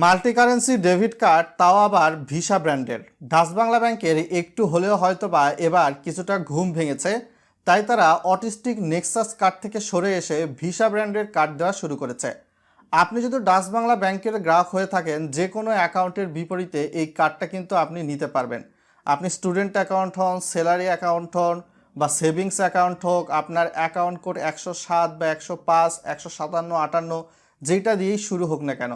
Multi currency debit card, তাও আবার visa ব্র্যান্ডের। ডাচ বাংলা ব্যাংকের একটু হলেও হয়তো বা এবার কিছুটা ঘুম ভেঙেছে, তাই তারা অটিস্টিক নেক্সাস কার্ড থেকে সরে এসে ভিসা ব্র্যান্ডের কার্ড দেওয়া শুরু করেছে। আপনি যদি ডাচ বাংলা ব্যাংকের গ্রাহক হয়ে থাকেন যে কোনো অ্যাকাউন্টের বিপরীতে এই কার্ডটা কিন্তু আপনি নিতে পারবেন। আপনি স্টুডেন্ট অ্যাকাউন্ট হন, স্যালারি অ্যাকাউন্ট হন বা সেভিংস অ্যাকাউন্ট হোক, আপনার অ্যাকাউন্ট কোড একশো সাত বা একশো পাঁচ, একশো সাতান্ন, আটান্ন যেটা দিয়েই শুরু হোক না কেন।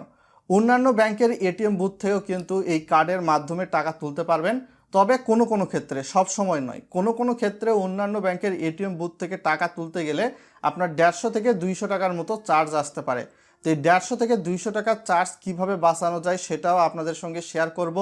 অন্যান্য ব্যাংকের এটিএম বুথ থেকেও কিন্তু এই কার্ডের মাধ্যমে টাকা তুলতে পারবেন। তবে কোনো কোনো ক্ষেত্রে, সব সময় নয়, কোনো কোনো ক্ষেত্রে অন্যান্য ব্যাংকের এটিএম বুথ থেকে টাকা তুলতে গেলে আপনার দেড়শো থেকে দুইশো টাকার মতো চার্জ আসতে পারে। তো এই দেড়শো থেকে দুইশো টাকার চার্জ কীভাবে বাঁচানো যায় সেটাও আপনাদের সঙ্গে শেয়ার করব।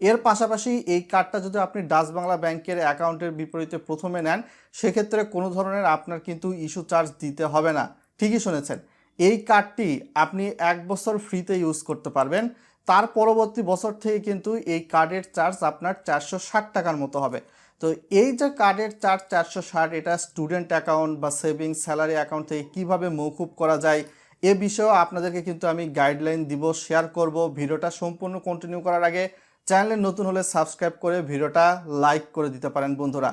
এর পাশাপাশি এই কার্ডটা যদি আপনি ডাচ বাংলা ব্যাংকের অ্যাকাউন্টের বিপরীতে প্রথমে নেন, সেক্ষেত্রে কোনো ধরনের আপনার কিন্তু ইস্যু চার্জ দিতে হবে না। ঠিকই শুনেছেন। এই কার্ডটি আপনি এক বছর ফ্রিতে ইউজ করতে পারবেন। তার পরবর্তী বছর থেকে কিন্তু এই কার্ডের চার্জ আপনার চারশো ষাট টাকার মতো হবে। তো এই যে কার্ডের চার্জ চারশো ষাট, এটা স্টুডেন্ট অ্যাকাউন্ট বা সেভিংস স্যালারি অ্যাকাউন্ট থেকে কীভাবে মৌকুব করা যায়, এ বিষয়েও আপনাদেরকে কিন্তু আমি গাইডলাইন দিব শেয়ার করব। ভিডিওটা সম্পূর্ণ কন্টিনিউ করার আগে চ্যানেলে নতুন হলে সাবস্ক্রাইব করে ভিডিওটা লাইক করে দিতে পারেন বন্ধুরা।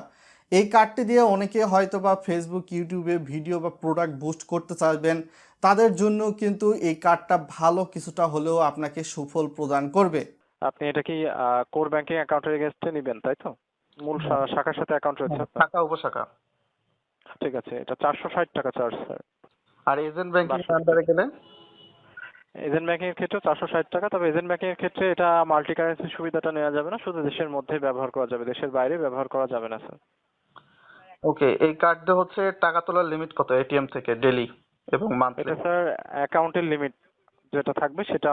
এই কার্ডটি দিয়ে অনেকে হয়তো বা ফেসবুক ইউটিউবে ভিডিও বা প্রোডাক্ট বুস্ট করতে চাইবেন। তাদের জন্য কিন্তু এই কার্ডটা ভালো কিছুটা হলেও আপনাকে সুফল প্রদান করবে। আপনি এটা কি কোর ব্যাংকিং অ্যাকাউন্টের এগেনস্টে নেবেন তাই তো? মূল শাখার সাথে অ্যাকাউন্ট রয়েছে। আপনার? শাখা উপশাখা। ঠিক আছে এটা চারশো ষাট টাকা চার্জ স্যার আর এজেন্ট ব্যাংকিং আন্ডারে গেলে? এজেন্ট ব্যাংকিং এর ক্ষেত্রে চারশো ষাট টাকা তবে এজেন্ট ব্যাংকিং এর ক্ষেত্রে এটা মাল্টি কারেন্সি সুবিধাটা নেওয়া যাবে না শুধু দেশের মধ্যে ব্যবহার করা যাবে দেশের বাইরে ব্যবহার করা যাবে না স্যার ওকে এই কার্ড হচ্ছে টাকা তোলার লিমিট কত এটিএম থেকে ডেলি এবং মান্থলি এটা স্যার অ্যাকাউন্টের লিমিট যেটা থাকবে সেটা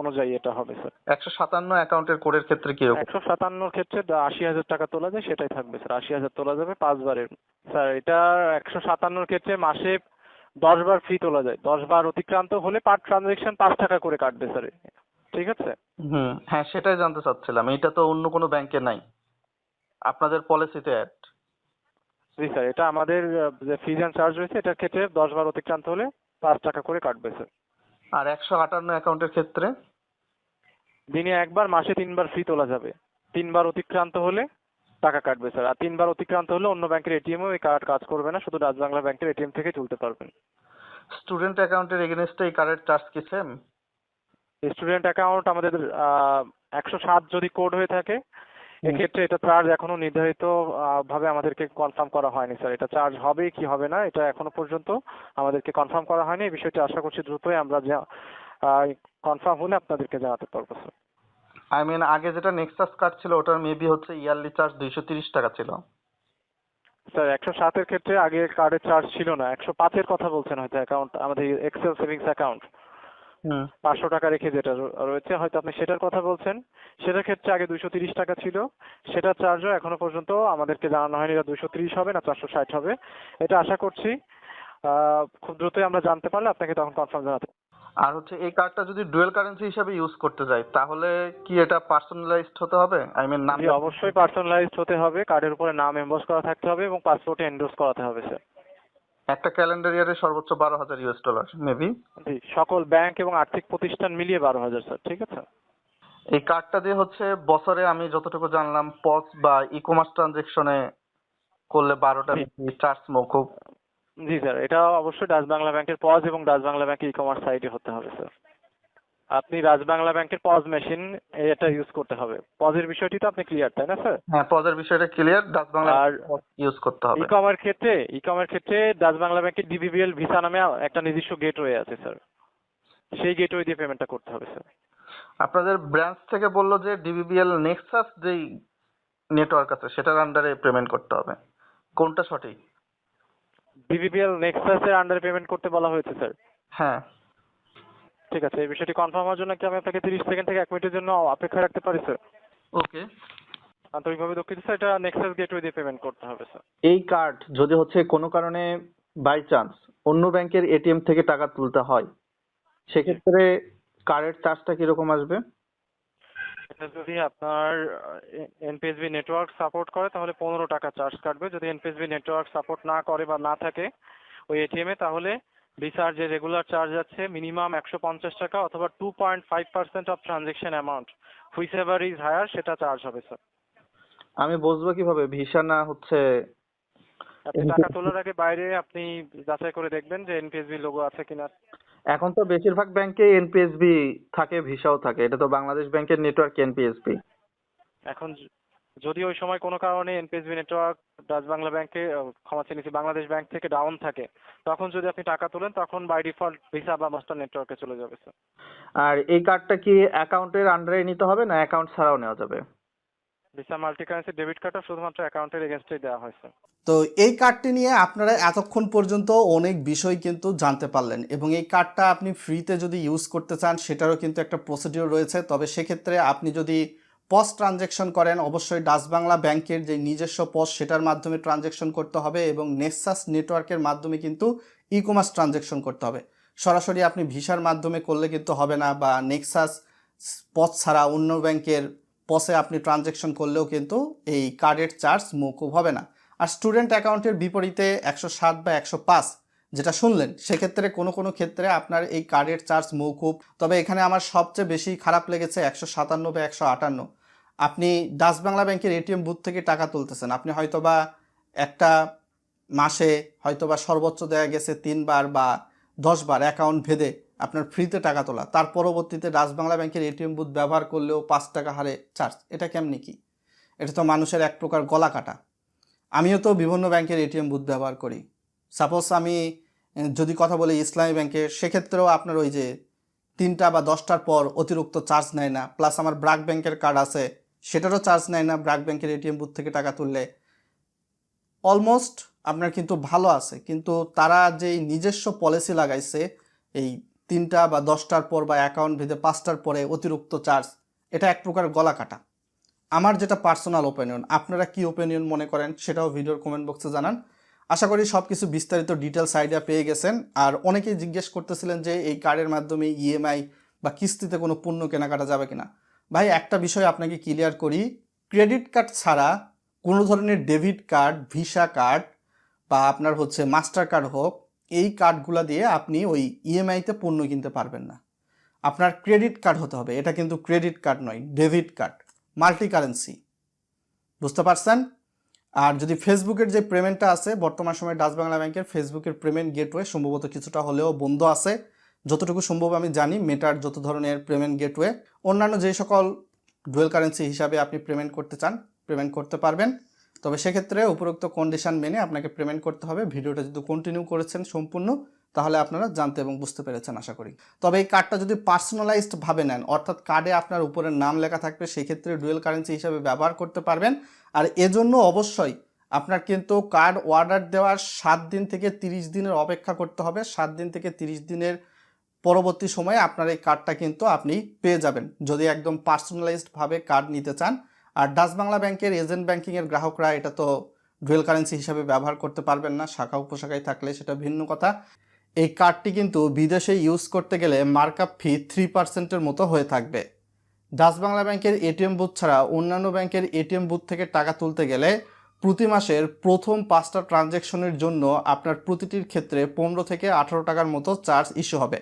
অনুযায়ী এটা হবে স্যার। একশো সাতান্ন অ্যাকাউন্টের কোডের ক্ষেত্রে কীরকম একশো সাতান্নর ক্ষেত্রে আশি হাজার টাকা তোলা যায় সেটাই থাকবে স্যার আশি হাজার তোলা যাবে পাঁচবারের। স্যার এটা একশো সাতান্নর ক্ষেত্রে মাসে দশ বার ফি তোলা যায় দশ বার অতিক্রান্ত হলে পার ট্রানজেকশন পাঁচ টাকা করে কাটবে স্যার ঠিক আছে? হুম হ্যাঁ সেটাই জানতে চাচ্ছিলাম এটা তো অন্য কোনো ব্যাংকে নাই। আপনাদের পলিসিতে অ্যাড জি স্যার এটা আমাদের যে ফিজ অ্যান্ড চার্জ রয়েছে এটার ক্ষেত্রে দশ বার অতিক্রান্ত হলে পাঁচ টাকা করে কাটবে স্যার। আর একশো আটান্ন অ্যাকাউন্টের ক্ষেত্রে? দিনে একবার মাসে তিনবার ফি তোলা যাবে। তিনবার অতিক্রান্ত হলে টাকা কাটবে স্যার। আর তিনবার অতিক্রান্ত হলে অন্য ব্যাংকের এটিএমও এই কার্ড কাজ করবে না শুধু ডাচ বাংলা ব্যাংকের এটিএম থেকে তুলতে পারবেন। স্টুডেন্ট অ্যাকাউন্টের এগেনস্টে এই কার্ডের চার্জ কি সেম স্টুডেন্ট অ্যাকাউন্ট আমাদের একশো সাত যদি কোড হয়ে থাকে এক্ষেত্রে এটা চার্জ এখনও নির্ধারিত ভাবে আমাদেরকে কনফার্ম করা হয়নি স্যার এটা চার্জ হবে কি হবে না এটা এখনও পর্যন্ত আমাদেরকে কনফার্ম করা হয়নি। এই বিষয়টি আশা করছি দ্রুতই আমরা কনফার্ম হলে আপনাদেরকে জানাতে পারব স্যার আই মিন আগে যেটা নেক্সাস কার্ড ছিল ওটার মেবি হচ্ছে ইয়ারলি চার্জ দুইশো তিরিশ টাকা ছিল। স্যার একশো সাতের ক্ষেত্রে আগে কার্ডের চার্জ ছিল না। একশো পাঁচের কথা বলছেন হয়তো অ্যাকাউন্ট আমাদের এক্সেল সেভিংস অ্যাকাউন্ট পাঁচশো টাকা রেখে যেটা রয়েছে। হয়তো আপনি সেটার কথা বলছেন। সেটার ক্ষেত্রে আগে দুইশো তিরিশ টাকা ছিল। সেটার চার্জও এখনও পর্যন্ত আমাদেরকে জানানো হয়নি এটা দুশো তিরিশ হবে না চারশো ষাট হবে। এটা আশা করছি। আহ, খুব দ্রুতই আমরা জানতে পারলে আপনাকে তখন কনফার্ম জানাতে আর হচ্ছে এই কার্ডটা যদি ডুয়েল কারেন্সি হিসেবে ইউজ করতে যাই তাহলে কি এটা পার্সোনালাইজড হতে হবে? আই মিন নাম জি অবশ্যই পার্সোনালাইজড হতে হবে। কার্ডের উপরে নাম এমবস করা থাকতে হবে এবং পাসপোর্টে এন্ডোজ করাতে হবে স্যার একটা ক্যালেন্ডার ইয়ারে সর্বোচ্চ বারো হাজার ইউএস ডলার মেবি জি সকল ব্যাংক এবং আর্থিক প্রতিষ্ঠান মিলিয়ে বারো হাজার স্যার ঠিক আছে? এই কার্ডটা দিয়ে হচ্ছে বছরে আমি যতটুকু জানলাম পজ বা ই কমার্স ট্রানজেকশনে করলে বারোটা। চার্জ মকুব জি স্যার এটা অবশ্যই ডাচ বাংলা ব্যাংকের পজ এবং ডাচ বাংলা ব্যাংকের ই কমার্স সাইটে হতে হবে স্যার আপনি ডাচ বাংলা ব্যাংকের পজ মেশিন এটা ইউজ করতে হবে। পজের বিষয়টি তো আপনি ক্লিয়ার তাই না স্যার হ্যাঁ পজের বিষয়টা ক্লিয়ার ডাচ বাংলা আর ইউজ করতে হবে। কমার্স ক্ষেত্রে ই কমার্স ক্ষেত্রে ডাচ বাংলা ব্যাংকের ডিবিবিএল ভিসা নামে একটা নির্দিষ্ট গেটওয়ে আছে স্যার সেই গেটওয়ে দিয়ে পেমেন্টটা করতে হবে স্যার আপনাদের ব্রাঞ্চ থেকে বলল যে ডিবিবিএল নেক্সাস যেই নেটওয়ার্ক আছে সেটার আন্ডারে পেমেন্ট করতে হবে। কোনটা সঠিক? ডিবিবিএল নেক্সাসের আন্ডারে পেমেন্ট করতে বলা হয়েছে স্যার হ্যাঁ। ঠিক আছে এই বিষয়টি কনফার্ম হওয়ার জন্য কি আমি আপনাকে তিরিশ সেকেন্ড থেকে এক মিনিটের জন্য অপেক্ষা রাখতে পারি স্যার ওকে আন্তরিকভাবে দুঃখিত স্যার এটা নেক্সাস গেটওয়ে দিয়ে পেমেন্ট করতে হবে স্যার এই কার্ড যদি হচ্ছে কোনো কারণে বাই চান্স অন্য ব্যাংকের এটিএম থেকে টাকা তুলতে হয় সেক্ষেত্রে কার্ডের চার্জটা কীরকম আসবে? এটা যদি আপনার এনপিএসবি নেটওয়ার্ক সাপোর্ট করে তাহলে পনেরো টাকা চার্জ কাটবে। যদি এনপিএসবি নেটওয়ার্ক সাপোর্ট না করে বা না থাকে ওই এটিএম এ তাহলে ভিসার যে রেগুলার চার্জ আছে মিনিমাম একশো পঞ্চাশ টাকা অথবা two point five percent of transaction amount whichever is higher সেটা চার্জ হবে স্যার আমি বুঝব কীভাবে? ভিসা না হচ্ছে আপনি টাকা তোলার আগে বাইরে আপনি যাচাই করে দেখবেন যে এনপিএসবি লোগো আছে কিনা। এখন তো বেশিরভাগ ব্যাংকে এনপিএসবি থাকে ভিসাও থাকে। এটা তো বাংলাদেশ ব্যাংকের নেটওয়ার্ক এনপিএসবি এখন যদি ওই সময় কোনো কারণে এনপিএসবি নেটওয়ার্ক ডাচ বাংলা ব্যাংকে ক্ষমা চেয়ে বাংলাদেশ ব্যাংক থেকে ডাউন থাকে তখন যদি আপনি টাকা তোলেন তখন বাই ডিফল্ট ভিসা বা মাস্টার নেটওয়ার্কে চলে যাবে স্যার আর এই কার্ডটা কি অ্যাকাউন্টের আন্ডারে নিতে হবে না অ্যাকাউন্ট ছাড়াও নেওয়া যাবে? ভিসা মাল্টি কারেন্সি ডেবিট কার্ডটা শুধুমাত্র অ্যাকাউন্টের এগেনস্টেই দেওয়া হয় স্যার তো এই কার্ডটি নিয়ে আপনারা এতক্ষণ পর্যন্ত অনেক বিষয় কিন্তু জানতে পারলেন এবং এই কার্ডটা আপনি ফ্রিতে যদি ইউজ করতে চান সেটারও কিন্তু একটা প্রসিডিওর রয়েছে। তবে সেক্ষেত্রে আপনি যদি পস ট্রানজ্যাকশন করেন, অবশ্যই ডাচ বাংলা ব্যাংকের যে নিজস্ব পস সেটার মাধ্যমে ট্রানজ্যাকশন করতে হবে এবং নেক্সাস নেটওয়ার্কের মাধ্যমে কিন্তু ই কমার্স ট্রানজ্যাকশন করতে হবে। সরাসরি আপনি ভিসার মাধ্যমে করলে কিন্তু হবে না বা নেক্সাস পস ছাড়া অন্য ব্যাংকের পসে আপনি ট্রানজ্যাকশন করলেও কিন্তু এই কার্ডের চার্জ মৌকুব হবে না। আর স্টুডেন্ট অ্যাকাউন্টের বিপরীতে একশো সাত বা একশো পাঁচ যেটা শুনলেন, সেক্ষেত্রে কোনো কোনো ক্ষেত্রে আপনার এই কার্ডের চার্জ মৌকুব। তবে এখানে আমার সবচেয়ে বেশি খারাপ লেগেছে একশো সাতান্ন বা একশো আটান্ন। আপনি ডাচ বাংলা ব্যাংকের এটিএম বুথ থেকে টাকা তুলতেছেন। আপনি হয়তোবা একটা মাসে হয়তোবা সর্বোচ্চ দেয়া গেছে তিনবার বা দশবার অ্যাকাউন্ট ভেদে আপনার ফ্রিতে টাকা তোলা। তার পরবর্তীতে ডাচ বাংলা ব্যাংকের এটিএম বুথ ব্যবহার করলেও পাঁচ টাকা হারে চার্জ এটা কেমনি কি? এটা তো মানুষের এক প্রকার গলা কাটা। আমিও তো বিভিন্ন ব্যাংকের এটিএম বুথ ব্যবহার করি। সাপোজ আমি যদি কথা বলি ইসলামী ব্যাংকে, সেক্ষেত্রেও আপনার ওই যে তিনটা বা দশটার পর অতিরিক্ত চার্জ নেয় না। প্লাস আমার ব্রাক ব্যাংকের কার্ড আছে, সেটারও চার্জ নেয় না ব্রাক ব্যাংকের এটিএম বুথ থেকে টাকা তুললে। অলমোস্ট আপনার কিন্তু ভালো আছে, কিন্তু তারা যে নিজস্ব পলিসি লাগাইছে, এই তিনটা বা দশটার পর বা অ্যাকাউন্ট ভেদে পাঁচটার পরে অতিরিক্ত চার্জ এটা এক প্রকার গলা কাটা। আমার যেটা পার্সোনাল ওপিনিয়ন আপনারা কি ওপিনিয়ন মনে করেন সেটাও ভিডিওর কমেন্ট বক্সে জানান। আশা করি সব কিছু বিস্তারিত ডিটেলস আইডিয়া পেয়ে গেছেন। আর অনেকেই জিজ্ঞেস করতেছিলেন যে এই কার্ডের মাধ্যমে ইএমআই বা কিস্তিতে কোনো পণ্য কেনাকাটা যাবে কিনা। ভাই, একটা বিষয় আপনাকে ক্লিয়ার করি। ক্রেডিট কার্ড ছাড়া কোনো ধরনের ডেবিট কার্ড ভিসা কার্ড বা আপনার হচ্ছে মাস্টার কার্ড হোক, এই কার্ডগুলো দিয়ে আপনি ওই ইএমআইতে পণ্য কিনতে পারবেন না। আপনার ক্রেডিট কার্ড হতে হবে। এটা কিন্তু ক্রেডিট কার্ড নয় ডেবিট কার্ড মাল্টি কারেন্সি বুঝতে পারছেন? আর যদি ফেসবুকের যে পেমেন্টটা আছে, বর্তমান সময়ে ডাচ বাংলা ব্যাংকের ফেসবুকের পেমেন্ট গেটওয়ে সম্ভবত কিছুটা হলেও বন্ধ আছে। যতটুকু সম্ভব আমি জানি মেটার যত ধরনের পেমেন্ট গেটওয়ে, অন্যান্য যে সকল ডুয়েল কারেন্সি হিসাবে আপনি পেমেন্ট করতে চান, পেমেন্ট করতে পারবেন। তবে সেক্ষেত্রে উপরোক্ত কন্ডিশান মেনে আপনাকে পেমেন্ট করতে হবে। ভিডিওটা যদি কন্টিনিউ করেছেন সম্পূর্ণ তাহলে আপনারা জানতে এবং বুঝতে পেরেছেন, আশা করি। তবে এই কার্ডটা যদি পার্সোনালাইজড ভাবে নেন, অর্থাৎ কার্ডে আপনার উপরে নাম লেখা থাকবে, সেক্ষেত্রে ডুয়েল কারেন্সি হিসাবে ব্যবহার করতে পারবেন। আর এজন্য অবশ্যই আপনার কিন্তু কার্ড অর্ডার দেওয়ার সাত দিন থেকে তিরিশ দিনের অপেক্ষা করতে হবে। সাত দিন থেকে তিরিশ দিনের পরবর্তী সময়ে আপনার এই কার্ডটা কিন্তু আপনি পেয়ে যাবেন। যদি একদম পার্সোনালাইজড ভাবে কার্ড নিতে চান। আর ডাচ বাংলা ব্যাংকের এজেন্ট ব্যাংকিংয়ের গ্রাহকরা এটা তো ডুয়েল কারেন্সি হিসাবে ব্যবহার করতে পারবেন না। শাখা উপশাখায় থাকলে সেটা ভিন্ন কথা। এই কার্ডটি কিন্তু বিদেশে ইউজ করতে গেলে মার্কআপ ফি থ্রি পার্সেন্টের মতো হয়ে থাকবে। ডাচ বাংলা ব্যাংকের এটিএম বুথ ছাড়া অন্যান্য ব্যাংকের এটিএম বুথ থেকে টাকা তুলতে গেলে প্রতি মাসের প্রথম পাঁচটা ট্রানজ্যাকশনের জন্য আপনার প্রতিটির ক্ষেত্রে পনেরো থেকে আঠারো টাকার মতো চার্জ ইস্যু হবে।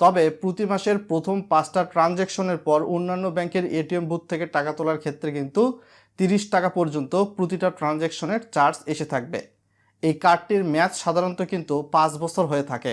তবে প্রতি মাসের প্রথম পাঁচটা ট্রানজ্যাকশনের পর অন্যান্য ব্যাংকের এটিএম বুথ থেকে টাকা তোলার ক্ষেত্রে কিন্তু তিরিশ টাকা পর্যন্ত প্রতিটা ট্রানজ্যাকশনের চার্জ এসে থাকবে। এই কার্ডটির ম্যাচ সাধারণত কিন্তু পাঁচ বছর হয়ে থাকে।